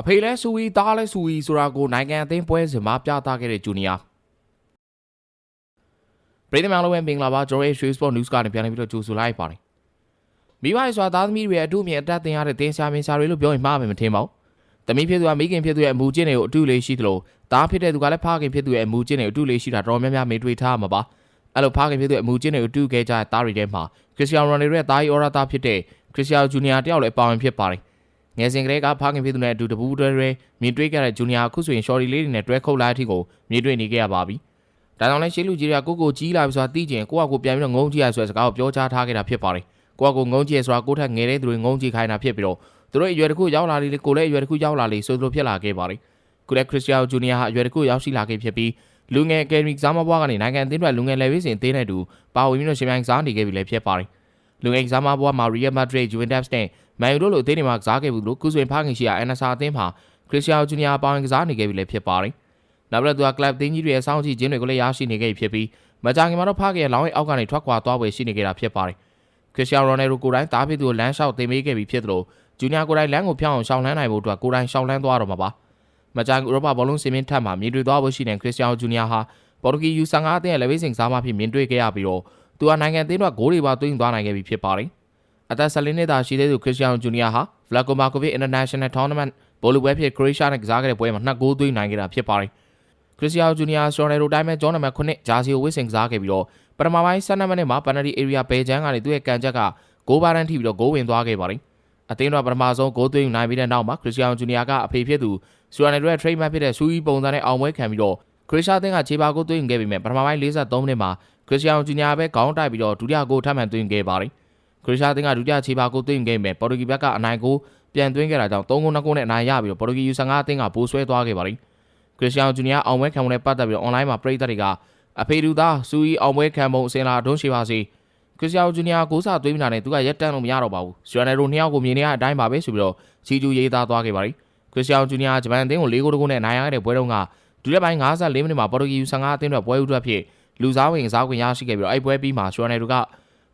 အဖေလဲစူဝီသားလဲစူဝီဆိုတာကိုနိုင်ငံအသင်းပွဲစဉ်မှာပြသခဲ့တဲ့ဂျူနီယာပြည်သူများလုံးပဲမင်္ဂလာပါကျွန်တော်ရဲ့ Street Sport News ကနေပြန်လည်ပြီးတော့ကြိုဆိုလိုက်ပါတယ်မိဘဆိုတာသားသမီးတွေအတူမြင်အတက်တင်ရတဲ့တင်းရှာမင်းရှာတွေလို့ပြောရင်မှားမယ်မထင်ပါဘူးတမီးဖြစ်သူကမိခင်ဖြစ်သူရဲ့အမူကျင့်တွေကိုအတူလေးရှိသလိုသားဖြစ်တဲ့သူကလည်းဖခင်ဖြစ်သူရဲ့အမူကျင့်တွေအတူလေးရှိတာတော်များများမေးတွေ့ထားမှာပါအဲ့လိုဖခင်ဖြစ်သူရဲ့အမူကျင့်တွေကိုအတူခဲ့ကြတဲ့သားတွေထဲမှာခရစ္စတီယာနိုရိုနယ်ဒိုရဲ့သားကြီးအော်ရာသားဖြစ်တဲ့ခရစ္စတီယာဂျူနီယာတယောက်လည်းပါဝင်ဖြစ်ပါတယ် ငယ်စဉ်ကလေးကဖခင်ဖြစ်သူနဲ့အတူတပူးတွဲတွဲမြင်တွေ့ခဲ့တဲ့ဂျူနီယာအခုဆိုရင်ရှော်ရီလေးတွေနဲ့တွဲခုတ်လာတဲ့အထိကိုမြင်တွေ့နေခဲ့ရပါပြီ။ဒါကြောင့်လဲရှေးလူကြီးတွေကကိုကိုကြီးလာပြီဆိုတာသိကျင်ကိုကကိုပြန်ပြီးတော့ငုံကြည့်ရဆိုတဲ့စကားကိုပြောကြားထားခဲ့တာဖြစ်ပါတယ်။ကိုကကိုငုံကြည့်ရဆိုတာကိုထက်ငယ်တဲ့သူတွေငုံကြည့်ခိုင်းတာဖြစ်ပြီးတော့သူတို့အရွယ်တစ်ခုရောက်လာလေကိုလည်းအရွယ်တစ်ခုရောက်လာလေဆိုသလိုဖြစ်လာခဲ့ပါတယ်။ခုလည်းခရစ္စတီယာဂျူနီယာဟာအရွယ်တစ်ခုရောက်ရှိလာခဲ့ဖြစ်ပြီးလူငယ်အကယ်ဒမီကစားမဘွားကနေနိုင်ငံအသင်းတွေလူငယ်လေဝေးစဉ်အသင်းနဲ့အတူပါဝင်ပြီးတော့ရှင်ပြိုင်စားနေခဲ့ပြီလည်းဖြစ်ပါတယ်။လူငယ်ကစားမဘွားမှာရီယယ်မက်ဒရစ်ဂျူဝင်တက်စ်နဲ့ မန်ယူတို့လိုအသင်းတွေမှာကစားခဲ့ဘူးလို့ကုဆွေဖခင်ရှိရာအန်နာဆာအသင်းမှာခရစ္စတီယာဂျူနီယာပါဝင်ကစားနေခဲ့ပြီလည်းဖြစ်ပါတယ်။နောက်ပြီးတော့သူကကလပ်အသင်းကြီးတွေရဲ့စောင့်ကြည့်ခြင်းတွေကိုလည်းရရှိနေခဲ့ပြီဖြစ်ပြီးမကြာခင်မှာတော့ဖခင်ရဲ့လောင်းရဲ့အောက်ကနေထွက်ခွာသွားပွဲရှိနေခဲ့တာဖြစ်ပါတယ်။ခရစ္စတီယာရိုနယ်ဒိုကိုယ်တိုင်တားဖြစ်သူကိုလမ်းလျှောက်တင်ပေးခဲ့ပြီဖြစ်သလိုဂျူနီယာကိုယ်တိုင်လမ်းကိုဖျောင်းအောင်ရှောင်းလန်းနိုင်ဖို့အတွက်ကိုယ်တိုင်ရှောင်းလန်းသွားတော့မှာပါ။မကြာခင်ဥရောပဘောလုံးစင်မင်းထက်မှာမြင်တွေ့သွားဖို့ရှိတဲ့ခရစ္စတီယာဂျူနီယာဟာပေါ်တူဂီယူ15 အသင်းရဲ့လက်ဝဲစင်စားမှဖြစ်မြင်တွေ့ခဲ့ရပြီးတော့သူကနိုင်ငံအသင်းတို့ဂိုးတွေပါသွင်းသွားနိုင်ခဲ့ပြီဖြစ်ပါတယ်။ အသက်14နှစ်သားရှိသေးသူခရစ္စတီယာဂျူနီယာဟာ Vlaco Markovic International Tournament ဘောလုံးပွဲဖြစ်ခရိုအေးရှားနဲ့ကစားခဲ့တဲ့ပွဲမှာနှစ်ဂိုးသွင်းနိုင်ခဲ့တာဖြစ်ပါတယ်။ခရစ္စတီယာဂျူနီယာစတော်နယ်ရိုတိုင်းမဲ့ဂျွန်နံပါတ်9ဂျာစီကိုဝစ်စင်ကစားခဲ့ပြီးတော့ပထမပိုင်း12မိနစ်မှာပန်နတီအေရီယာဘယ်ချန်ကနေသူ့ရဲ့ကန်ချက်ကဂိုးပါတန်းထိပြီးတော့ဂိုးဝင်သွားခဲ့ပါတယ်။အသင်းတော်ပထမဆုံးဂိုးသွင်းနိုင်ပြီးတဲ့နောက်မှာခရစ္စတီယာဂျူနီယာကအဖေဖြစ်သူစတော်နယ်ရိုရဲ့ trade match ဖြစ်တဲ့ဆူအီပုံစံနဲ့အောင်ပွဲခံပြီးတော့ခရစ်ရှားအသင်းကခြေပါဂိုးသွင်းခဲ့ပြီးမြဲပထမပိုင်း43မိနစ်မှာခရစ္စတီယာဂျူနီယာပဲခေါင်းတိုက်ပြီးတော့ဒုတိယဂိုးထပ်မံသွင်းခဲ့ပါတယ်။ ခရစ်ရှားအသင်းကဒုတိယခြေပါဂိုးသွင်းခဲ့မြဲပေါ်တူဂီဘက်ကအနိုင်ဂိုးပြန်သွင်းခဲ့တာကြောင့်3ဂိုး2ဂိုးနဲ့အနိုင်ရပြီးတော့ပေါ်တူဂီ U15 အသင်းကပိုးဆွဲသွားခဲ့ပါတယ်။ခရစ္စတီယာဂျူနီယာအောင်ပွဲခံမှုနဲ့ပတ်သက်ပြီးတော့ online မှာပရိသတ်တွေကအဖေဒူသားစူအီအောင်ပွဲခံပုံအစင်လာဒွန်းရှိပါစေခရစ္စတီယာဂျူနီယာကိုစားသွင်းနေတာနဲ့သူကရက်တန်းလို့မရတော့ပါဘူး။ဂျွန်နယ်ရိုနှစ်ယောက်ကိုမြင်နေရတဲ့အတိုင်းပါပဲဆိုပြီးတော့ချီကျူရေးသားသွားခဲ့ပါတယ်။ခရစ္စတီယာဂျူနီယာဂျပန်အသင်းကို၄ဂိုးတဂိုးနဲ့နိုင်ရတဲ့ပွဲတုန်းကဒုတိယပိုင်း54မိနစ်မှာပေါ်တူဂီ U15 အသင်းတို့ပွဲဥထွက်ဖြစ်လူစားဝင်စားခွင့်ရရှိခဲ့ပြီးတော့အဲ့ပွဲပြီးမှာဂျွန်နယ်ရိုက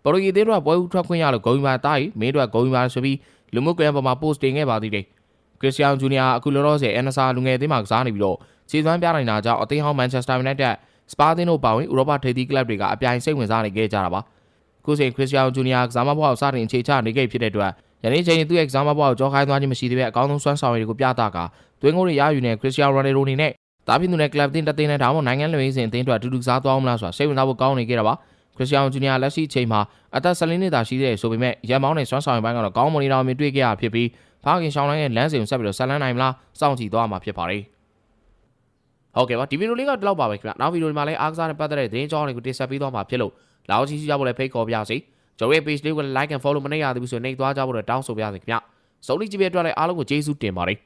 ပေါ်တူဂီအသင်းတို့ပွဲဥထွက်ခွင့်ရလို့ဂုံးပါတားရီမင်းတို့ကဂုံးပါဆိုပြီးလူမှုကွန်ရက်ပေါ်မှာ post တင်ခဲ့ပါသေးတယ်။ခရစ္စတီယာဂျူနီယာအခုလောလောဆယ်အန်နဆာလူငယ်အသင်းမှာကစားနေပြီးတော့ခြေစွမ်းပြနိုင်တာကြောင့်အသင်းဟောင်းမန်ချက်စတာယူနိုက်တက်စပါတင်တို့ပါဝင်ဥရောပထိပ်သီးကလပ်တွေကအပြိုင်စိတ်ဝင်စားနေခဲ့ကြတာပါ။ခုချိန်ခရစ္စတီယာဂျူနီယာကစားမဘွားကိုစတင်အခြေချနေခဲ့ဖြစ်တဲ့အတွက်ယနေ့ချိန်သူ့ရဲ့ကစားမဘွားကိုကြောခိုင်းသွားခြင်းမရှိသေးပဲအကောင်းဆုံးစွမ်းဆောင်ရည်တွေကိုပြသကာတွင်းကိုတွေရယူနေခရစ္စတီယာရိုနယ်ဒိုအနေနဲ့တာပြည်သူနဲ့ကလပ်တင်တသိန်းနဲ့ဒါမှမဟုတ်နိုင်ငံလွှဲစဉ်အသင်းအတွက်အတူတူစားသွားအောင်မလားဆိုတာစိတ်ဝင်စားဖို့ကောင်းနေခဲ့တာပါ ခရစ္စတီယာဂျူနီယာလက်ရှိချိန်မှာအသက်14နှစ်သာရှိသေးတယ်ဆိုပေမဲ့ရန်မောင်းနဲ့စွမ်းဆောင်ရည်ပိုင်းကတော့ကောင်းမွန်နေတော်မြင်တွေ့ခဲ့ရဖြစ်ပြီးဖခင်ရှောင်းလိုင်းရဲ့လမ်းစဉ်ကိုဆက်ပြီးတော့ဆက်လန်းနိုင်မလားစောင့်ကြည့်သွားမှာဖြစ်ပါတယ်ဟုတ်ကဲ့ပါဒီဗီဒီယိုလေးကဒီလောက်ပါပဲခင်ဗျနောက်ဗီဒီယိုဒီမှာလည်းအားကစားနဲ့ပတ်သက်တဲ့သတင်းကြောင်းတွေကိုတင်ဆက်ပေးသွားမှာဖြစ်လို့လာအောင်ချီစီကြဖို့လည်းဖိတ်ခေါ်ပြစေကျွန်တော်ရဲ့ page လေးကို like and follow မနေရသေးဘူးဆိုရင်နှိပ်သွားကြဖို့လည်းတောင်းဆိုပါရစေခင်ဗျစုံလီကြည့်ပြတဲ့အတွက်လည်းအားလုံးကိုကျေးဇူးတင်ပါတယ်